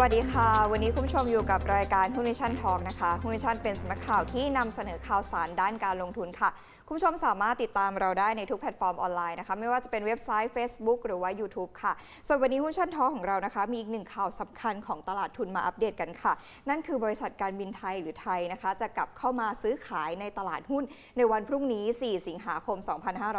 สวัสดีค่ะ วันนี้คุณผู้ชมอยู่กับรายการหุ้นนิชั่นทองนะคะหุ้นนิชั่นเป็นสำนักข่าวที่นำเสนอข่าวสารด้านการลงทุนค่ะ คุณผู้ชมสามารถติดตามเราได้ในทุกแพลตฟอร์มออนไลน์นะคะ ไม่ว่าจะเป็นเว็บไซต์ Facebook หรือว่า YouTube ค่ะ ส่วนวันนี้หุ้นชั่นทองของเรานะคะ มีอีกหนึ่งข่าวสำคัญของตลาดทุนมาอัปเดตกันค่ะ นั่นคือบริษัทการบินไทยหรือไทยนะคะ จะกลับเข้ามาซื้อขายในตลาดหุ้นในวันพรุ่งนี้ 4 สิงหาคม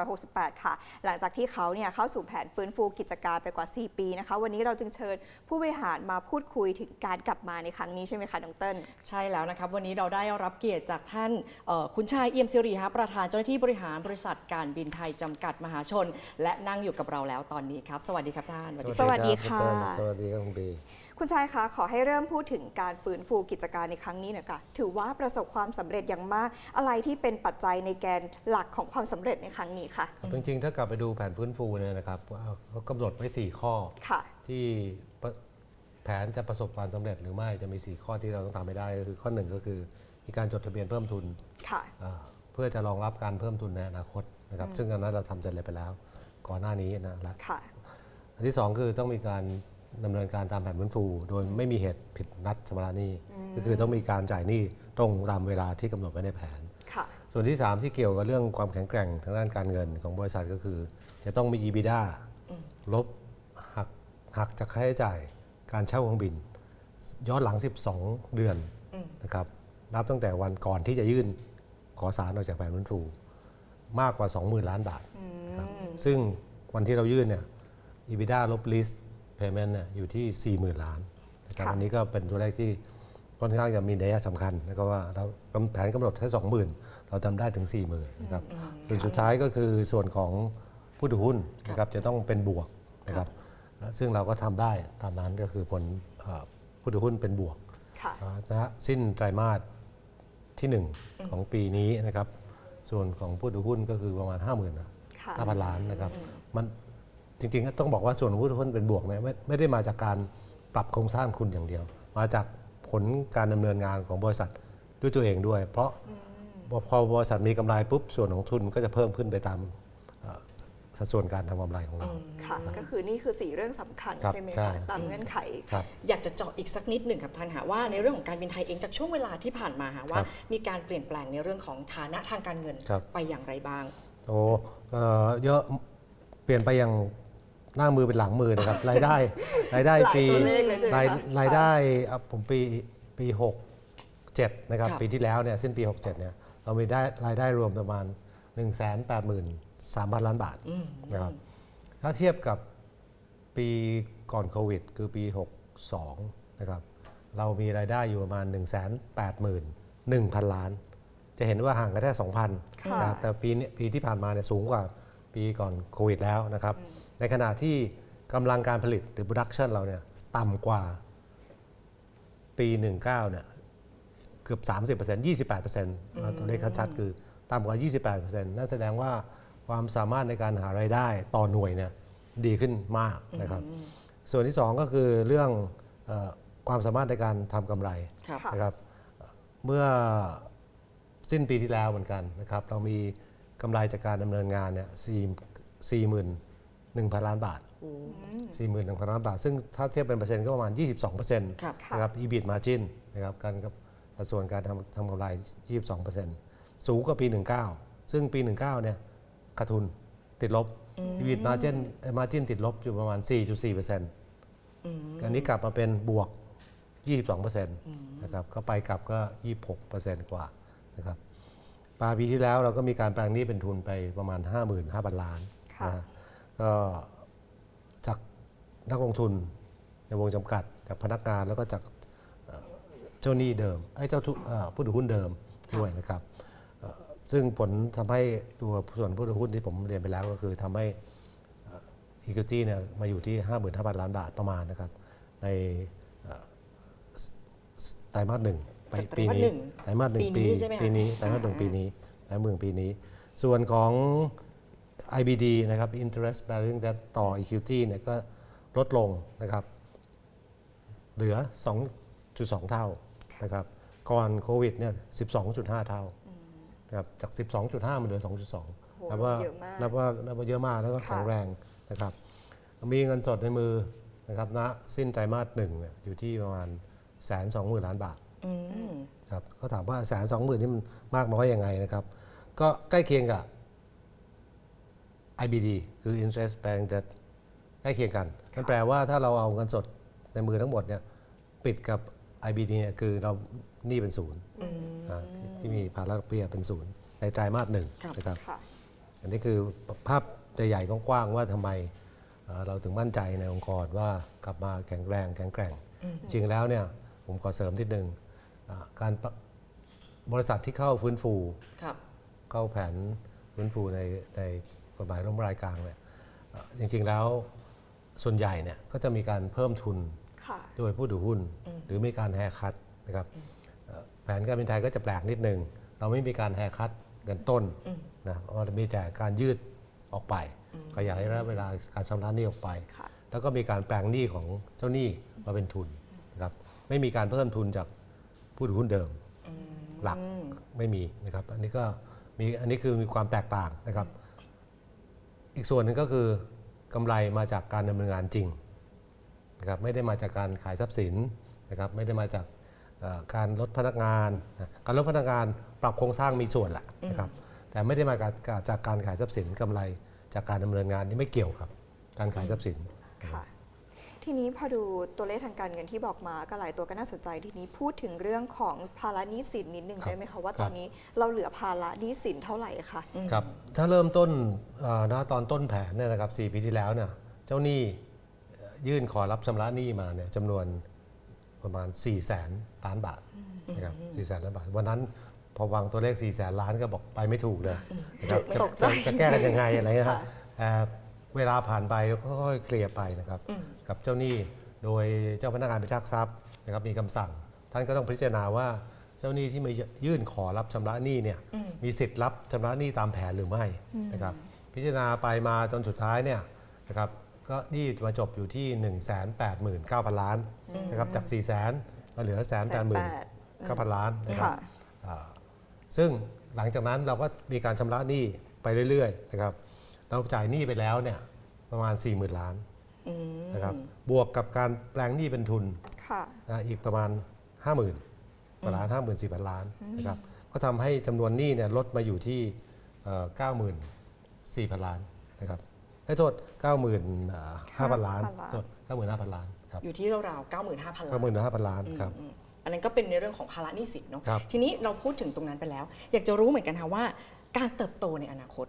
2568 ค่ะ หลังจากที่เขาเนี่ยเข้าสู่แผนฟื้นฟูกิจการไปกว่า 4 ปีนะคะ วันนี้เราจึงเชิญผู้บริหารมาพูดคุยถึงการกลับมาในครั้งนี้ใช่ไหมคะน้องเติ้ลใช่แล้วนะครับ วันนี้เราได้รับเกียรติจากท่านเอ่อคุณชายเอี่ยมสิริฮะประธานเจ้าหน้าที่บริหารบริษัทการบินไทยจำกัดมหาชน และนั่งอยู่กับเราแล้วตอนนี้ครับ สวัสดีครับท่านสวัสดีสวัสดีค่ะสวัสดีครับคุณบีคุณชายคะขอให้เริ่มพูดถึงการฟื้นฟูกิจการในครั้งนี้หน่อยค่ะถือว่าประสบความสำเร็จอย่างมาก อะไรที่เป็นปัจจัยในแกนหลักของความสำเร็จในครั้งนี้ค่ะจริงๆถ้ากลับไปดูแผนฟื้นฟูเนี่ยนะครับว่าเขากำหนดไว้ 4 ข้อค่ะที่ประ แผนจะประสบความสำเร็จหรือไม่จะมี 4 ข้อที่เราต้องทำให้ได้ก็คือข้อหนึ่งก็คือมีการจดทะเบียนเพิ่มทุนค่ะอ่าเพื่อจะรองรับการเพิ่มทุนในอนาคตนะครับซึ่งอันนั้นเราทำเสร็จเลยไปแล้ว ก่อนหน้านี้นะละค่ะอันที่สองคือต้องมีการดำเนินการตามแผนฟื้นฟูโดยไม่มีเหตุผิดนัดชำระหนี้ ก็คือต้องมีการจ่ายหนี้ตรงตามเวลาที่กำหนดไว้ในแผนค่ะส่วนที่ 3 ที่เกี่ยวกับเรื่องความแข็งแกร่งทางด้านการเงินของบริษัทก็คือ จะต้องมี EBITDA ลบหักหักจากค่าใช้จ่าย การเช่าเครื่องบิน ย้อนหลัง 12 เดือนนะครับนับตั้งแต่วันก่อนที่จะยื่นขอสารออกจากแผนฟื้นฟูมากกว่า 20,000 ล้านบาทนะครับซึ่งวันที่เรายื่นเนี่ย EBITDA ลบ lease payment เนี่ยอยู่ที่ 40,000 ล้านนะครับค่ะอันนี้ก็เป็นตัวเลขที่ค่อนข้างจะมีนัยสำคัญนะครับว่าเราแผนกำหนดแค่20,000 เราทำได้ถึง 40,000นะครับส่วนสุดท้ายก็คือส่วนของผู้ถือหุ้นนะครับจะต้องเป็นบวกนะครับ ซึ่งเราก็ทำได้ตามนั้นก็คือผลเอ่อผู้ถือหุ้นเป็นบวกค่ะอ่านะฮะสิ้นไตรมาสที่ 1 ของปีนี้นะครับ ส่วนของผู้ถือหุ้นก็คือประมาณ 5 0,000นะค่ะห้าพันล้านนะครับมันจริงๆ ก็ต้องบอกว่าส่วนของผู้ถือหุ้นเป็นบวกเนี่ยไม่ไม่ได้มาจากการปรับโครงสร้างคุณอย่างเดียว มาจากผลการดำเนินงานของบริษัทด้วยตัวเองด้วย เพราะพอบริษัทมีกำไรปุ๊บส่วนของทุนก็จะเพิ่มขึ้นไปตามเอ่อ สัดส่วนการทำกำไรของเรา ค่ะ ก็คือนี่คือสี่เรื่องสำคัญครับใช่ไหมใช่ คะตามเงื่อนไข ครับ อยากจะเจาะอีกสักนิดหนึ่งครับท่านฮะว่าในเรื่องของการบินไทยเองจากช่วงเวลาที่ผ่านมาฮะว่า ครับมีการเปลี่ยนแปลงในเรื่องของฐานะทางการเงินครับ ไปอย่างไรบ้าง โอ้เอ่อเยอะเปลี่ยนไปอย่างหน้ามือเป็นหลังมือนะครับ รายได้รายได้หลายปีตัวเลขเลยใช่ไหมคะรายค่ะรายได้อะผมปีปีหกเจ็ดนะครับ ครับ ปีที่แล้วเนี่ยสิ้นปี 67เนี่ยเรามีได้รายได้รวมประมาณ 1 8 3 0 0 0 ล้านบาทนะครับถ้าเทียบกับปีก่อนโควิด คือปี 62 นะครับ เรามีรายได้อยู่ประมาณ 1 8 1 0 0 0 ล้าน จะเห็นว่าห่างกันแค่ 2,000ค่ะนะแต่ปีนี้ปีที่ผ่านมาเนี่ยสูงกว่าปีก่อนโควิดแล้วนะครับ ในขณะที่กำลังการผลิตหรือ production เราเนี่ยต่ำกว่าปี 19เนี่ยเกือบ 30% 28%เอาตัวเลขชัดๆคือ ต่ำกว่า 28%นั่นแสดงว่าความสามารถในการหารายได้ต่อหน่วยเนี่ยดีขึ้นมากนะครับ ส่วนที่ 2 ก็คือเรื่องเออความสามารถในการทำกำไรครับค่ะนะครับ เมื่อสิ้นปีที่แล้วเหมือนกันนะครับ เรามีกำไรจากการดำเนินงานเนี่ยสี่สี่หมื่นหนึ่งพันล้านบาทสี่หมื่นหนึ่งพันล้านบาท ซึ่งถ้าเทียบเป็นเปอร์เซ็นต์ก็ประมาณ 22เปอร์เซ็นต์ครับนะครับ EBIT margin นะครับการกับสัดส่วนการทำทำกำไร 22เปอร์เซ็นต์ สูงกว่าปี 19 ซึ่งปี 19เนี่ยขาดทุนติดลบ EBIT margin เอ่อ margin ติดลบอยู่ประมาณ 4.4เปอร์เซ็นต์อันนี้กลับมาเป็นบวก 22%นะครับก็ไปกลับก็ 26%กว่านะครับปลายปีที่แล้วเราก็มีการแปลงหนี้เป็นทุนไปประมาณ 55,000 ล้านค่ะนะฮะก็จากนักลงทุนในวงจำกัด จากพนักงานแล้วก็จากเอ่อเจ้าหนี้เดิมไอ้ยเจ้าทุเอ่อผู้ถือหุ้นเดิมด้วยนะครับเอ่อ ซึ่งผลทำให้ตัวส่วนผู้ถือหุ้นที่ผมเรียนไปแล้วก็คือทำให้ Equity เนี่ยมาอยู่ที่ 55,000 ล้านบาทประมาณนะครับ ในเอ่อไตรมาสหนึ่งไปจากไตรปีมาสนี้หนึ่งไตรมาสหนึ่งปีปีนี้ใช่ไหมคะปีนี้ไตรมาสหนึ่งปีนี้ไตรมาสหนึ่งปีนี้ ส่วนของ IBD นะครับ interest bearing debt ต่อ equity เนี่ยก็ลดลงนะครับ เหลือ 2.2 เท่านะครับ ก่อนโควิดเนี่ย 12.5 เท่า นะครับจาก 12.5มันเหลือ 2.2โหนับว่าเยอะมากนับว่านับว่าเยอะมากแล้วก็ค่ะแข็งแรงนะครับ มีเงินสดในมือนะครับณสิ้นไตรมาสหนึ่งเนี่ยอยู่ที่ประมาณแสนสองหมื่นล้านบาทอืมครับเขาถามว่าแสนสองหมื่นนี่มันมากน้อยยังไงนะครับ ก็ใกล้เคียงกับ IBD คือ interest bearing debt ใกล้เคียงกันนั่นแปลว่าถ้าเราเอาเงินสดในมือทั้งหมดเนี่ยปิดกับ IBD เนี่ยคือเราหนี้เป็นศูนย์อ่าที่ที่มีภาระดอกเบี้ยเป็นศูนย์ในไตรมาสหนึ่งครับ นะครับ ค่ะ อันนี้คือภาพใหญ่ๆกว้างๆว่าทำไมเอ่อเราถึงมั่นใจในองค์กรว่ากลับมาแข็งแรงแข็งแกร่ง จริงๆแล้วเนี่ยผมขอเสริมนิดนึงอ่าการปะบริษัทที่เข้าฟื้นฟู ครับ เข้าแผนฟื้นฟูในในกฎหมายล้มละลายกลางเนี่ยเอ่อจริงๆแล้วส่วนใหญ่เนี่ยก็จะมีการเพิ่มทุนค่ะ โดยผู้ถือหุ้น หรือมีการแฮร์คัตนะครับเอ่อแผนการบินไทยก็จะแปลกนิดนึง เราไม่มีการแฮร์คัตเงินต้นนะเพราะมันมีแต่การยืดออกไปขยายระยะเวลาการชำระหนี้ออกไปค่ะแล้วก็มีการแปลงหนี้ของเจ้าหนี้มาเป็นทุนนะครับไม่มีการเพิ่มทุนจากผู้ถือหุ้นเดิมหลักไม่มีนะครับ อันนี้ก็มีอันนี้คือมีความแตกต่างนะครับ อีกส่วนหนึ่งก็คือกำไรมาจากการดำเนินงานจริง นะครับไม่ได้มาจากการขายทรัพย์สินนะครับไม่ได้มาจากเอ่อการลดพนักงานนะการลดพนักงานปรับโครงสร้างมีส่วนแหละนะครับแต่ไม่ได้มาจากจากการขายทรัพย์สินกำไรจากการดำเนินงานนี่ไม่เกี่ยวครับ การขายทรัพย์สินค่ะทีนี้พอดูตัวเลขทางการเงินที่บอกมาก็หลายตัวก็น่าสนใจทีนี้พูดถึงเรื่องของภาระหนี้สินนิดนึงครับได้ไหมคะว่าครับตอนนี้เราเหลือภาระหนี้สินเท่าไหร่คะครับถ้าเริ่มต้นเอ่อณตอนต้นแผนเนี่ยนะครับ4ปีที่แล้วเนี่ยเจ้าหนี้เอ่อ ยื่นขอรับชำระหนี้มาเนี่ยจำนวนประมาณ 4 0 0แสนล้านบาทนะครับ4แสนล้านบาท วันนั้นพอวางตัวเลข 4 0 0แสนล้านก็บอกไปไม่ถูกเลยนะครับจะตกใจ จะจะแก้กันยังไงอะไรเงี้ยฮะค่ะแต่เวลาผ่านไปก็ค่อยๆเคลียร์ไปนะครับ กับเจ้าหนี้โดยเจ้าพนักงานพิทักษ์ทรัพย์นะครับมีคำสั่ง ท่านก็ต้องพิจารณาว่าเจ้าหนี้ที่มายื่นขอรับชำระหนี้เนี่ยมีสิทธิ์รับชำระหนี้ตามแผนหรือไม่นะครับพิจารณาไปมาจนสุดท้ายเนี่ยนะครับ ก็หนี้มาจบอยู่ที่ 1 8 9 0 0 0 ล้านนะครับจาก 4 0 0 0 0 0มาเหลือ1 8 9 0 0 0ล้านนะครับค่ะอ่าซึ่งหลังจากนั้นเราก็มีการชำระหนี้ไปเรื่อยๆนะครับเราจ่ายหนี้ไปแล้วเนี่ยประมาณ 40,000 ล้านนะครับบวกกับการแปลงหนี้เป็นทุนค่ะนะอีกประมาณ 50,000กว่าล้าน54,000ล้านนะครับก็ทำให้จำนวนหนี้เนี่ยลดมาอยู่ที่เอ่อ94,000ล้านนะครั บให้โทษ 95,000 ล้าน5,000โทษ95,000 ล้านครับอยู่ที่ราวๆ95,000 ล้าน95,000 ล้านครับอืมอันนั้นก็เป็นในเรื่องของภาระหนี้สินเนาะครับทีนี้เราพูดถึงตรงนั้นไปแล้ว อยากจะรู้เหมือนกันค่ะว่า การเติบโตในอนาคต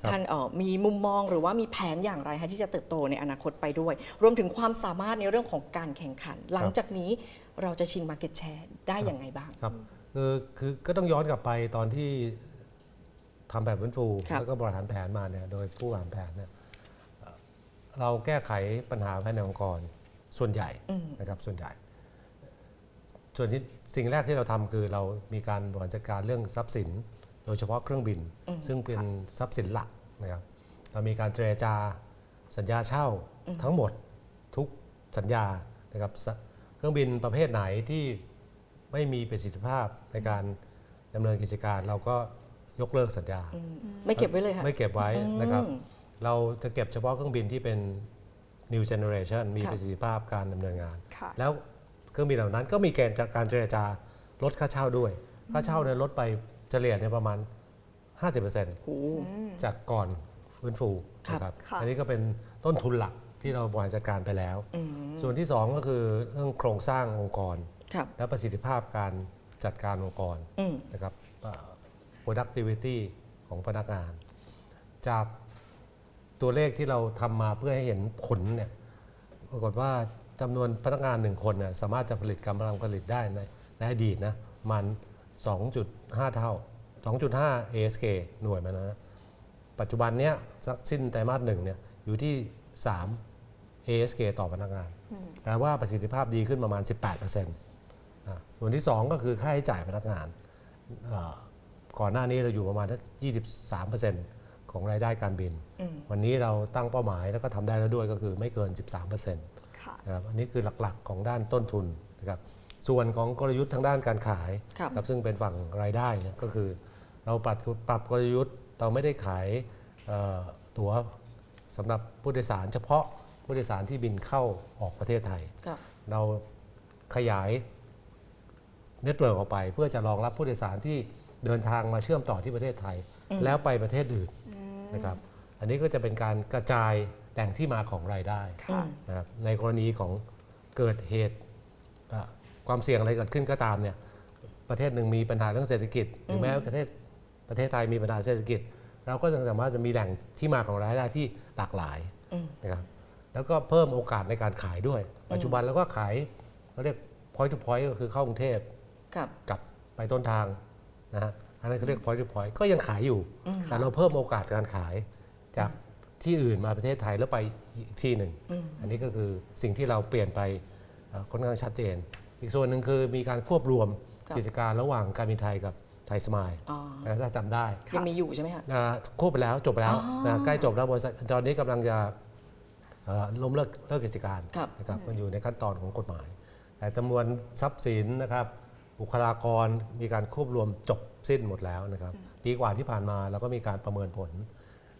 ครับ ท่านเอ่อมีมุมมองหรือว่ามีแผนอย่างไรคะที่จะเติบโตในอนาคตไปด้วย รวมถึงความสามารถในเรื่องของการแข่งขัน หลังจากนี้เราจะชิง Market Share ได้อย่างไงบ้าง ครับคือคือก็ต้องย้อนกลับไปตอนที่ ทำแบบฟื้นฟูครับ แล้วก็บริหารแผนมาเนี่ยโดยผู้บริหารแผนเนี่ยเอ่อเราแก้ไขปัญหาภายในองค์กรส่วนใหญ่นะครับส่วนใหญ่ ส่วนที่สิ่งแรกที่เราทำคือเรามีการบริหารจัดการเรื่องทรัพย์สิน โดยเฉพาะเครื่องบิน ซึ่งเป็นทรัพย์สินหลักนะครับเรามีการเจรจาสัญญาเช่าทั้งหมดทุกสัญญานะครับสเครื่องบินประเภทไหนที่ไม่มีประสิทธิภาพในการดำเนินกิจการ เราก็ ยกเลิกสัญญา ไม่เก็บไว้เลยค่ะ ไม่เก็บไว้นะครับ เราจะเก็บเฉพาะเครื่องบินที่เป็น new generation มีครับประสิทธิภาพการดำเนินงานค่ะแล้วเครื่องบินเหล่านั้นก็มีเกณฑ์จากการเจรจาลดค่าเช่าด้วย ค่าเช่าเนี่ยลดไปเฉลี่ยเนี่ยประมาณ 50%โอ้จากก่อนฟื้นฟูครับนะครับค่ะอันนี้ก็เป็นต้นทุนหลักที่เราบริหารจัดการไปแล้วอืมส่วนที่สองก็คือเรื่องโครงสร้างองค์กรครับและประสิทธิภาพการจัดการองค์กรอืมนะครับเอ่อ productivity ของพนักงาน จากตัวเลขที่เราทำมาเพื่อให้เห็นผลเนี่ยปรากฏว่าจำนวนพนักงานหนึ่งคนเนี่ยสามารถจะผลิตกำลังผลิตได้ในในอดีตนะมัน 2.5 เท่า 2.5 ASK หน่วยมันนะปัจจุบันเนี้ยสักสิ้นไตรมาสหนึ่งเนี่ยอยู่ที่ 3 ASK ต่อพนักงาน แปลว่าประสิทธิภาพดีขึ้นประมาณ 18%นะส่วนที่ 2 ก็คือค่าใช้จ่ายพนักงานเอ่อ ก่อนหน้านี้เราอยู่ประมาณสัก23%ของรายได้การบิน วันนี้เราตั้งเป้าหมายแล้วก็ทำได้แล้วด้วยก็คือไม่เกิน 13%ค่ะนะครับอันนี้คือหลักๆของด้านต้นทุนนะครับส่วนของกลยุทธ์ทางด้านการขายครับครับซึ่งเป็นฝั่งรายได้เนี่ยก็คือ เราปรับปรับกลยุทธ์เราไม่ได้ขายเอ่อตั๋วสำหรับผู้โดยสารเฉพาะผู้โดยสารที่บินเข้าออกประเทศไทยครับเราขยายเน็ตเวิร์กออกไป เพื่อจะรองรับผู้โดยสารที่ เดินทางมาเชื่อมต่อที่ประเทศไทย แล้วไปประเทศอื่นนะครับ อันนี้ก็จะเป็นการกระจายแหล่งที่มาของรายได้ค่ะนะครับในกรณีของเกิดเหตุเอ่อความเสี่ยงอะไรเกิดขึ้นก็ตามเนี่ยประเทศหนึ่งมีปัญหาเรื่องเศรษฐกิจหรือแม้ประเทศประเทศไทยมีปัญหาเศรษฐกิจ เราก็จะสามารถจะมีแหล่งที่มาของรายได้ที่หลากหลายอืมนะครับแล้วก็เพิ่มโอกาสในการขายด้วย ปัจจุบันเราก็ขายเขาเรียก point to point ก็คือเข้ากรุงเทพครับ กลับไปต้นทาง นะฮะอันนั้นเขาเรียก point to point ก็ยังขายอยู่แต่เราเพิ่มโอกาสการขาย จากที่อื่นมาประเทศไทยแล้วไปอีกที่หนึ่งอันนี้ก็คือสิ่งที่เราเปลี่ยนไปเอ่อค่อนข้างชัดเจน อีกส่วนหนึ่งคือมีการควบรวมครับ กิจการระหว่างการบินไทยกับไทยสมายอ๋อนะถ้าจำได้ยังมีอยู่ใช่ไหมฮะนะควบไปแล้วจบไปแล้วอ๋อนะใกล้จบแล้วบริษัทตอนนี้กำลังจะเอ่อล้มเลิกเลิกกิจการครับ นะครับมันอยู่ในขั้นตอนของกฎหมาย แต่จำนวนทรัพย์สินนะครับ บุคลากรมีการควบรวมจบสิ้นหมดแล้วนะครับ ปีกว่าที่ผ่านมาเราก็มีการประเมินผล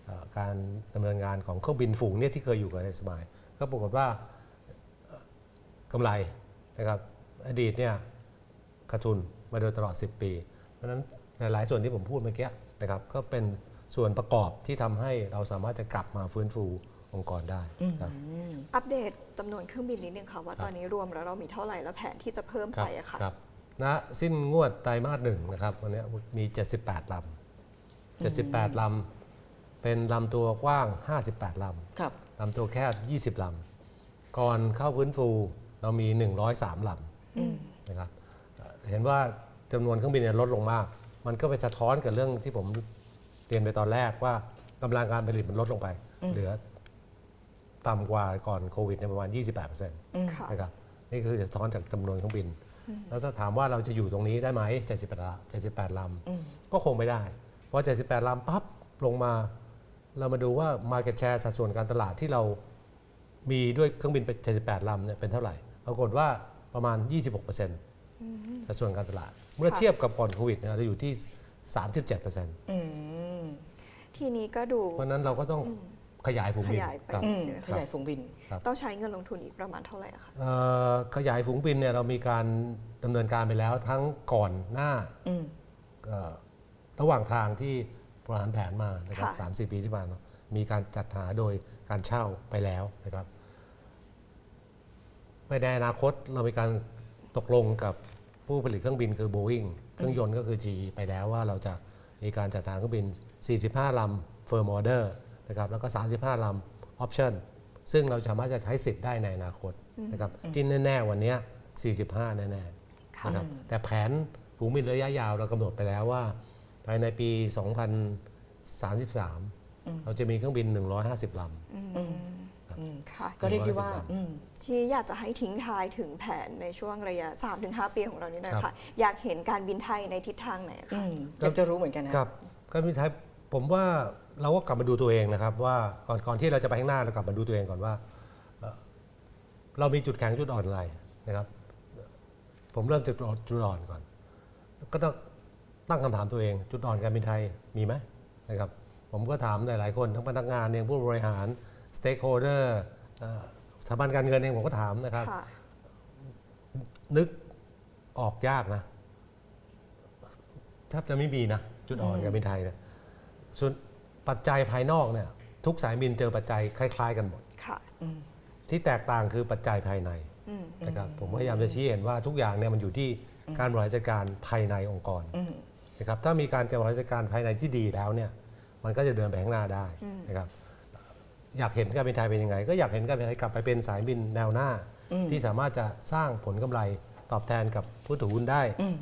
เอ่อการดำเนินงานของเครื่องบินฝูงเนี่ยที่เคยอยู่กับไทยสมายก็ปรากฏว่าเอ่อกำไรนะครับอดีตเนี่ยขาดทุนมาโดยตลอด 10 ปี เพราะฉะนั้นในหลายส่วนที่ผมพูดเมื่อกี้นะครับก็เป็นส่วนประกอบที่ทำให้เราสามารถจะกลับมาฟื้นฟูองค์กรได้ครับอัปเดตจำนวนเครื่องบินนิดนึงค่ะว่าตอนนี้รวมแล้วเรามีเท่าไหร่แล้วแผนที่จะเพิ่มครัไปบอะค่ะ ครับณสิ้นงวดไตรมาสหนึ่งนะครับวันนี้มี 78ลำ78ลำเป็นลำตัวกว้าง 58ลครับำลำตัวแคบ 20ลำก่อนเข้าฟื้นฟูเรามี 103ลำนะครับเอ่อเห็นว่าจำนวนเครื่องบินเนี่ยลดลงมาก มันก็ไปสะท้อนกับเรื่องที่ผมเรียนไปตอนแรกว่ากำลังการผลิตมันลดลงไป เหลือต่ำกว่าก่อนโควิดในยประมาณ 28%ค่ะนะครับนี่คือสะท้อนจากจำนวนเครื่องบิน แล้วถ้าถามว่าเราจะอยู่ตรงนี้ได้ไหม78ลำ78ลำก็คงไม่ได้เพราะ78ลำปั๊บลงมาเรามาดูว่า Market Share สัดส่วนการตลาดที่เรามีด้วยเครื่องบินไป78ลำเนี่ยเป็นเท่าไหร่ ปรากฏว่าประมาณ 26%สัดส่วนการตลาด เมื่อค่ะเทียบกับก่อนโควิดเนี่ยเราอยู่ที่ 37%เพอืมทีนี้ก็ดูราะฉะนั้นเราก็ต้อง ขยายฝูงบินขยายไปครับ อืมใช่ไหมขยายฝูงบินต้องใช้เงินลงทุนอีกประมาณเท่าไหร่อะคะเอ่อขยายฝูงบินเนี่ยเรามีการดำเนินการไปแล้วทั้งก่อนหน้าอืม เอ่อระหว่างทางที่บริหารแผนมานะครับค่ะสามสี่ปีที่ผ่านมามีการจัดหาโดยการเช่าไปแล้วนะครับไปในอนาคตเรามีการตกลงกับผู้ผลิตเครื่องบินคือ Boeing เครื่องยนต์ก็คือ GE ไปแล้วว่าเราจะมีการจัดหาเครื่องบิน 45 ลำ firm order นะครับแล้วก็ 35ลำ option ซึ่งเราสามารถจะใช้สิทธิ์ได้ในอนาคตนะครับที่แน่ ๆ วันเนี้ย45 แน่ๆค่ะนะครับแต่แผนฝูงบินระยะยาวเรากำหนดไปแล้วว่า ภายในปี 2033 เราจะมีเครื่องบิน 150ลค่ะก็เรียกได้ว่า110ลำอืมที่อยากจะให้ทิ้งทายถึงแผนในช่วงระยะ 3-5 ปีของเรานี้หน่อยครัค่ะบอยากเห็นการบินไทยในทิศทางไหนอืคะมอยากจะรู้เหมือนกันนะำครับการบินไทยผมว่า เราก็กลับมาดูตัวเองนะครับ ว่าก่อนก่อนที่เราจะไปข้างหน้าเรากลับมาดูตัวเองก่อนว่าเอ่อเรามีจุดแข็งจุดอ่อนอะไรนะครับ ผมเริ่มจากจุดอ่อนจุดอ่อนก่อน ก็ต้องตั้งคำถามตัวเอง จุดอ่อนการบินไทยมีไหมนะครับ ผมก็ถามหลายๆคนทั้งพนักงานเองผู้บริหารสเต็กโฮเดอร์สถาบันการเงินเองผมก็ถามนะครับค่ะนึกออกยากนะแทบจะไม่มีนะ จุดอ่อนการบินไทยเนี่ยส่วน ปัจจัยภายนอกเนี่ยทุกสายบินเจอปัจจัยคล้าย ๆ กันหมด ค่ะที่แตกต่างคือปัจจัยภายในอืมนะครับผมพยายามจะชี้เห็นว่าทุกอย่างเนี่ยมันอยู่ที่การบริหารจัดการภายในองค์กรอืม นะครับถ้ามีการบริหารจัดการภายในที่ดีแล้วเนี่ยมันก็จะเดินไปข้างหน้าได้นะครับอยากเห็นการบินไทยเป็นยังไง ก็อยากเห็นการบินไทยกลับไปเป็นสายบินแนวหน้า ที่สามารถจะสร้างผลกำไรตอบแทนกับผู้ถือหุ้นได้อืม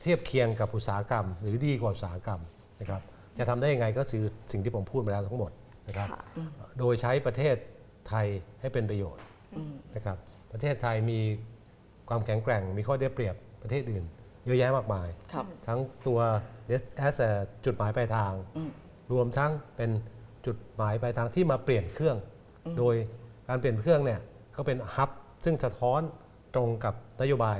เทียบเคียงกับอุตสาหกรรม หรือดีกว่าอุตสาหกรรมนะครับ จะทำได้ยังไงก็คือสิ่งที่ผมพูดไปแล้วทั้งหมดนะครับค่ะโดยใช้ประเทศไทยให้เป็นประโยชน์นะครับ ประเทศไทยมีความแข็งแกร่ง มีข้อได้เปรียบประเทศอื่น เยอะแยะมากมายครับทั้งตัว as a จุดหมายปลายทาง รวมทั้งเป็นจุดหมายปลายทางที่มาเปลี่ยนเครื่อง โดยการเปลี่ยนเครื่องเนี่ยก็เป็นฮับซึ่งสะท้อนตรงกับนโยบาย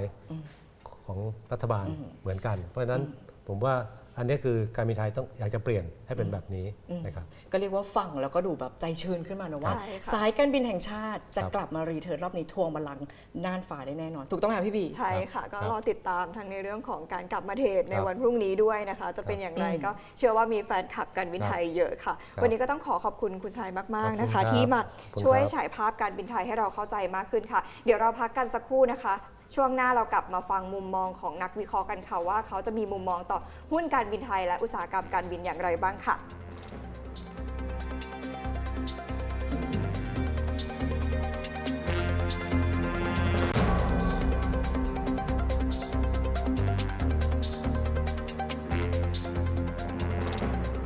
ของรัฐบาลเหมือนกัน เพราะฉะนั้นผมว่า อันนี้คือการบินไทยต้องอยากจะเปลี่ยนให้เป็นแบบนี้นะครับก็เรียกว่าฟังแล้วก็ดูแบบใจชื้นขึ้นมานะว่าใช่ค่ะสายการบินแห่งชาติจะครับกลับมารีเทิร์นรอบนี้ทวงบัลลังก์น่านฟ้าได้แน่นอน ถูกต้องไหมคะพี่บีใช่ค่ะ ก็ครับรอติดตามทั้งในเรื่องของการกลับมาเทรดในครับวันพรุ่งนี้ด้วยนะคะ จะเป็นอย่างไรอืมก็เชื่อว่ามีแฟนคลับการบินไทยเยอะค่ะครับวันนี้ก็ต้องขอขอบคุณคุณชายมาก ๆนะคะขอบคุณครับที่มาขอบคุณช่วยครับฉายภาพการบินไทยให้เราเข้าใจมากขึ้นค่ะ เดี๋ยวเราพักกันสักครู่นะคะ ช่วงหน้าเรากลับมาฟังมุมมองของนักวิเคราะห์กันค่ะว่าเขาจะมีมุมมองต่อหุ้นการบินไทยและอุตสาหกรรมการบินอย่างไรบ้างค่ะ